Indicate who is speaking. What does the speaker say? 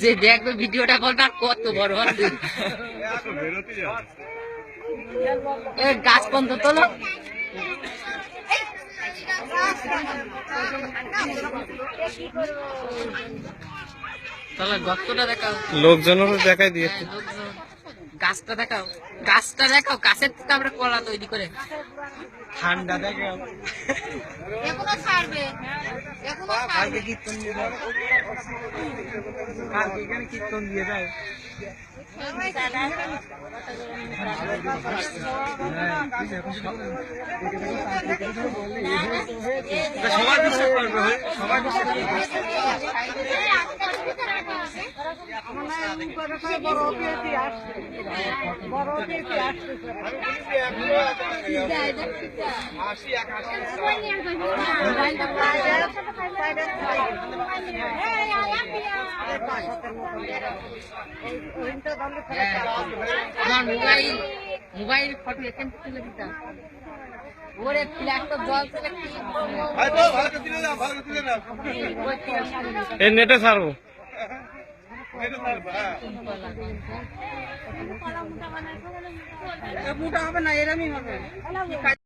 Speaker 1: যে দেখবে ভিডিওটা বলবে আর কত বড় হবে গাছ পর্যন্ত তোলো তাহলে গর্তটা দেখাও।
Speaker 2: লোকজনেরও দেখাই দিয়েছে
Speaker 1: হ্যাঁ, গাছটা দেখাও। গাছটা দেখাও গাছের থেকে আমরা কলা তৈরি করে।
Speaker 2: ঠান্ডা দেখাও।
Speaker 1: ছাড়বে।
Speaker 2: কীর্তন দিয়ে দাও কালকে এখানে কীর্তন দিয়ে দাও সবাই বিশ্বাস করবে সবাই বিশ্বাস করবে।
Speaker 1: মোবাইল মোবাইল ফটো এখান তুলে দিতাম ওরে জল
Speaker 2: এই নেটে ছাড়বো।
Speaker 3: মোটা হবে না এরমই হবে